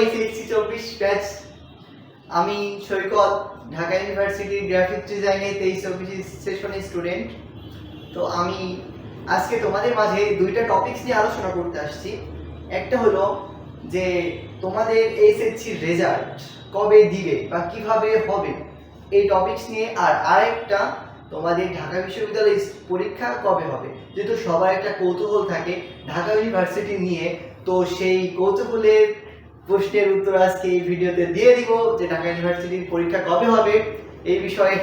HSC চব্বিশ batch. আমি সৈকত, ঢাকা ইউনিভার্সিটির গ্রাফিক ডিজাইনে তেইশ চব্বিশ সেশনের স্টুডেন্ট তো আমি আজকে তোমাদের মাঝে দুইটা টপিকস নিয়ে আলোচনা করতে আসছি। একটা হলো যে তোমাদের এইচএসসি রেজাল্ট কবে দিবে বা কীভাবে হবে এই টপিকস নিয়ে, আর আরেকটা তোমাদের ঢাকা বিশ্ববিদ্যালয়ের পরীক্ষা কবে হবে? যেহেতু সবার একটা কৌতূহল থাকে ঢাকা ইউনিভার্সিটি নিয়ে, তো সেই কৌতূহলের প্রশ্নের উত্তর আজকে এই ভিডিওতে দিয়ে দিব, যে ঢাকা ইউনিভার্সিটির পরীক্ষা কবে হবে, এই বিষয়ে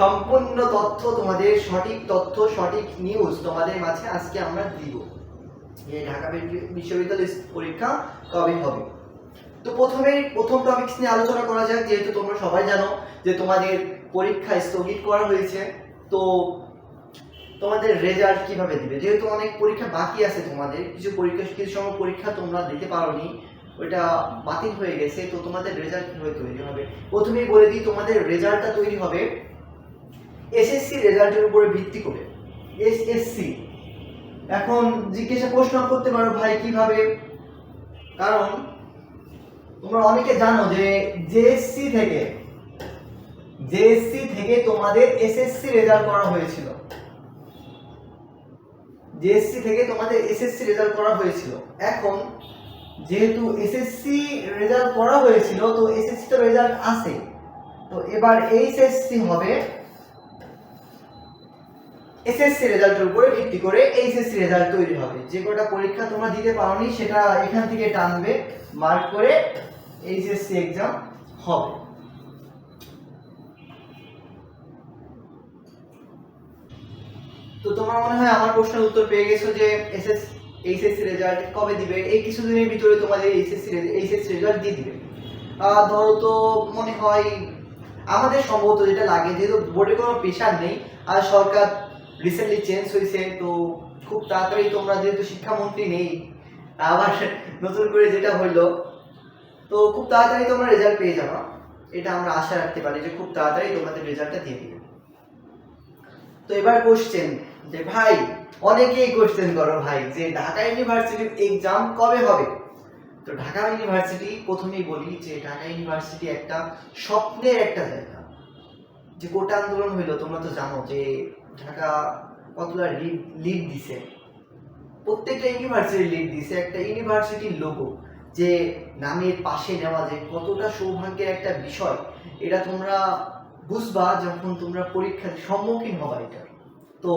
সম্পূর্ণ তথ্য তোমাদের, সঠিক তথ্য, সঠিক নিউজ তোমাদের মাঝে আজকে আমরা দিব। যে ঢাকা বিশ্ববিদ্যালয়ের পরীক্ষা কবে হবে। তো প্রথমে, প্রথম টপিকস নিয়ে আলোচনা করা যাক, যেহেতু তোমরা সবাই জানো যে তোমাদের পরীক্ষা স্থগিত করা হয়েছে, তো তোমাদের রেজাল্ট কীভাবে দিবে? যেহেতু অনেক পরীক্ষা বাকি আছে তোমাদের, কিছু পরীক্ষা কিছু সময় পরীক্ষা তোমরা দিতে পারোনি ওইটা বাতিল হয়ে গেছে, তো তোমাদের রেজাল্ট কীভাবে তৈরি হবে? প্রথমেই বলে দিই, তোমাদের রেজাল্টটা তৈরি হবে এসএসসি রেজাল্টের উপরে ভিত্তি করে। এসএসসি এখন জিজ্ঞাসা প্রশ্ন করতে পারো ভাই কীভাবে? কারণ তোমরা অনেকে জানো যে জেএসসি থেকে জেএসসি থেকে তোমাদের এসএসসি রেজাল্ট করা হয়েছিল। জেএসসি থেকে তোমাদের এসএসসি রেজাল্ট করা হয়েছিল। এখন যেহেতু এসএসসি রেজাল্ট করা হয়েছিল, তো এসএসসি তো রেজাল্ট আছে। তো এবার এইচএসসি হবে এসএসসি রেজাল্টের উপরে ভিত্তি করে এইচএসসি রেজাল্ট তৈরি হবে। যে কটা পরীক্ষা তোমরা দিতে পারোনি, সেটা এখান থেকে টানবে মার্ক করে এইচএসসি এক্সাম হবে। তো তোমরা মনে হয় আমার প্রশ্নের উত্তর পেয়ে গেছো যে এসএস এইচএসসি রেজাল্ট কবে দিবে? এই কিছুদিনের ভিতরে তোমাদের এইচএসসি এইচএসসি রেজাল্ট দিয়ে দিবে। ধরো তো মনে হয় আমাদের সম্ভবত যেটা লাগে, যেহেতু বোর্ডে কোনো প্রেশার নেই, আর সরকার রিসেন্টলি চেঞ্জ হয়েছে, তো খুব তাড়াতাড়ি তোমরা যেহেতু শিক্ষামন্ত্রী নেই, আবার নতুন করে যেটা হইল তো খুব তাড়াতাড়ি তোমরা রেজাল্ট পেয়ে যাবে। এটা আমরা আশা রাখতে পারি যে খুব তাড়াতাড়ি তোমাদের রেজাল্টটা দিয়ে দিবে। তো এবার কোশ্চেন যে ভাই, অনেকেই কোশ্চেন করো ভাই, যে ঢাকা ইউনিভার্সিটির এক্সাম কবে হবে? তো ঢাকা ইউনিভার্সিটি প্রথমেই বলি যে ঢাকা ইউনিভার্সিটি একটা স্বপ্নের একটা জায়গা। যে কোটা আন্দোলন হইল, তোমরা তো জানো যে ঢাকা কতগুলা লিড লিড দিছে। প্রত্যেকটা ইউনিভার্সিটি লিড দিছে, একটা ইউনিভার্সিটির লোগো যে নামের পাশে নেওয়া, যে কতটা সৌভাগ্যের একটা বিষয়, এটা তোমরা বুঝবা যখন তোমরা পরীক্ষার সম্মুখীন হবা এটা। তো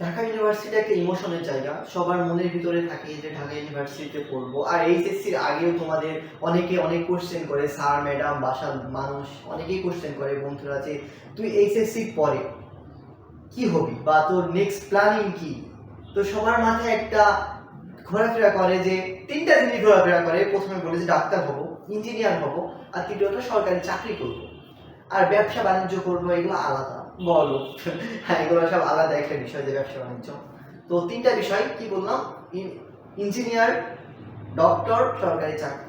ঢাকা ইউনিভার্সিটি একটা ইমোশনের জায়গা। সবার মনের ভিতরে থাকে যে ঢাকা ইউনিভার্সিটিতে পড়ব। আর এইচএসসির আগেও তোমাদের অনেকে অনেক কোশ্চেন করে, স্যার ম্যাডাম বাসার মানুষ। অনেকেই কোশ্চেন করে, বন্ধুরা, যে তুই এইচএসসি পরে কি হবি? বা তোর নেক্সট প্ল্যানিং কি? তো সবার মাথায় একটা ঘোরাফেরা করে যে, তিনটা জিনিস ঘোরাফেরা করে। প্রথমে বলে যে, ডাক্তার হব ইঞ্জিনিয়ার হব, আর তৃতীয়টা সরকারি চাকরি করব। আর ব্যবসা বাণিজ্য করব, এগুলো আলাদা। বলো। হ্যাঁ এগুলো সব আলাদা একটা বিষয় যে ব্যবসা বাণিজ্য। তো তিনটা বিষয়, কি বললাম? ইঞ্জিনিয়ার, ডক্টর, সরকারি চাকরি।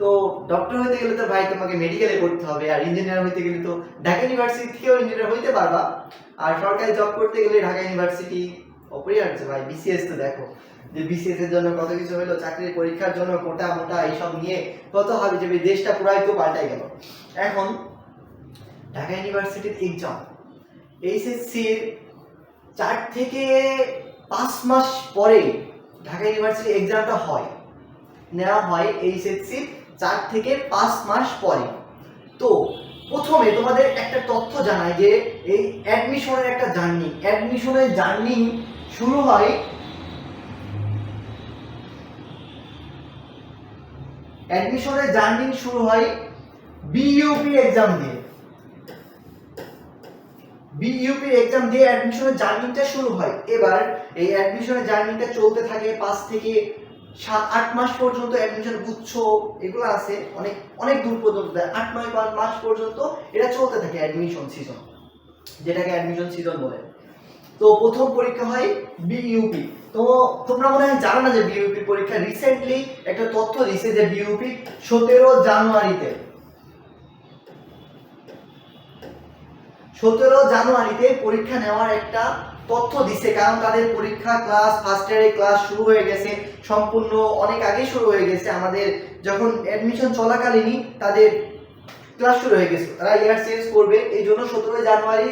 তো ডক্টর হতে গেলে তো ভাই তোমাকে মেডিকেলে করতে হবে, আর ইঞ্জিনিয়ার হতে গেলে তো ঢাকা ইউনিভার্সিটি থেকেও ইঞ্জিনিয়ার হইতে পারবা। আর সরকারি জব করতে গেলে ঢাকা ইউনিভার্সিটি অপরিহার্য ভাই বিসিএস তো দেখো। যে বিসিএস এর জন্য কত কিছু হলো চাকরির পরীক্ষার জন্য কোটা মোটা এইসব নিয়ে কত হবে যে দেশটা পুরাই তো পাল্টাই গেল। এখন ঢাকা ইউনিভার্সিটির এক্সাম এইচএসসির চার থেকে পাঁচ মাস পরে ঢাকা ইউনিভার্সিটি এক্সামটা হয়। নেওয়া হয় এইচএসসি চার থেকে পাঁচ মাস পরে। তো প্রথমে তোমাদের একটা তথ্য জানাই যে এই অ্যাডমিশনের একটা জার্নি অ্যাডমিশনের জার্নি শুরু হয় অ্যাডমিশনের জার্নি শুরু হয় বিইউপি এক্সাম দিয়ে। বিইউপি এক্সাম দিয়ে অ্যাডমিশনের জার্নিটা শুরু হয়। এবার এই অ্যাডমিশনের জার্নিটা চলতে থাকে পাঁচ থেকে সাত, আট মাস পর্যন্ত অ্যাডমিশন গুচ্ছ, এগুলো আছে, অনেক অনেক দূর পর্যন্ত আট নয় পাঁচ মাস পর্যন্ত এটা চলতে থাকে অ্যাডমিশন সিজন যেটাকে অ্যাডমিশন সিজন বলে। তো প্রথম পরীক্ষা হয় বিইউপি তো তোমরা মনে হয় জানো না যে বিইউপি পরীক্ষা রিসেন্টলি একটা তথ্য দিছে যে বিইউপি সতেরো জানুয়ারিতে সতেরো জানুয়ারিতে পরীক্ষা নেওয়ার একটা তথ্য দিছে, কারণ তাদের পরীক্ষা ক্লাস ফার্স্ট ইয়ারে ক্লাস শুরু হয়ে গেছে, সম্পূর্ণ অনেক আগে শুরু হয়ে গেছে। আমাদের যখন অ্যাডমিশন চলাকালীনই তাদের ক্লাস শুরু হয়ে গেছে। তারা ইয়ার চেঞ্জ করবে, এই জন্য সতেরোই জানুয়ারি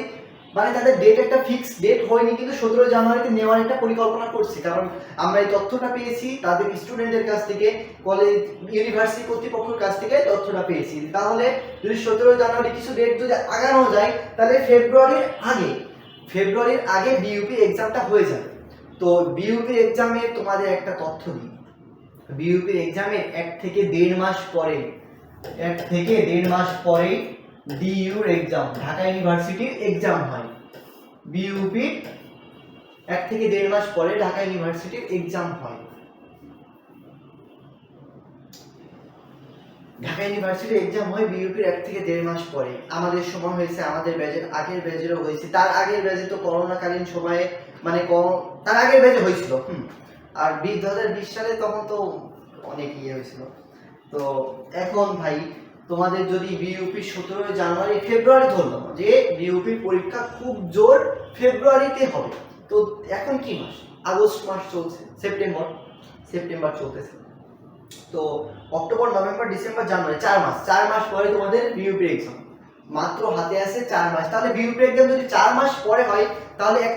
মানে তাদের ডেট একটা ফিক্স ডেট হয়নি, কিন্তু সতেরো জানুয়ারিতে নেওয়ার একটা পরিকল্পনা করছি। কারণ আমরা এই তথ্যটা পেয়েছি, তাদের স্টুডেন্টের কাছ থেকে কলেজ ইউনিভার্সিটি কর্তৃপক্ষের কাছ থেকে তথ্যটা পেয়েছি। তাহলে যদি সতেরো জানুয়ারি কিছু ডেট যদি আগানো যায়, তাহলে ফেব্রুয়ারির আগে ফেব্রুয়ারির আগে বিইউপি এক্সামটা হয়ে যাবে। তো বিইউপি এক্সামে তোমাদের একটা তথ্য দিই। বিইউপি এক্সামে এক থেকে দেড় মাস পরে, এক থেকে দেড় মাস পরে ডিইউর এক্সাম ঢাকা ইউনিভার্সিটির এক্সাম হয়। বিইউপি এক থেকে দেড় মাস পরে ঢাকা ইউনিভার্সিটির এক্সাম হয়। ঢাকা ইউনিভার্সিটির এক্সাম হয় বিইউপির এক থেকে দেড় মাস পরে। আমাদের সময় হয়েছে, আমাদের ব্যাচের আগের ব্যাচেরও হয়েছে। তার আগের ব্যাচে তো করোনাকালীন সময়ে মানে তার আগের ব্যাচে হয়েছিল, হুম। আর বিশ দু সালে তখন তো অনেক ইয়ে হয়েছিল। তো এখন ভাই তোমাদের যদি বিইউপি সতেরোই জানুয়ারি, ফেব্রুয়ারি ধরলাম যে বিইউপির পরীক্ষা খুব জোর ফেব্রুয়ারিতে হবে। তো এখন কি মাস? আগস্ট মাস চলছে, সেপ্টেম্বর সেপ্টেম্বর চলতেছে। তো অক্টোবর, নভেম্বর, ডিসেম্বর, জানুয়ারি, চার মাস। চার মাস পরে তোমাদের বিইউপি এক্সাম মাত্র হাতে আছে চার মাস। তাহলে বিইউপি এক্সাম যদি চার মাস পরে হয়, তাহলে এক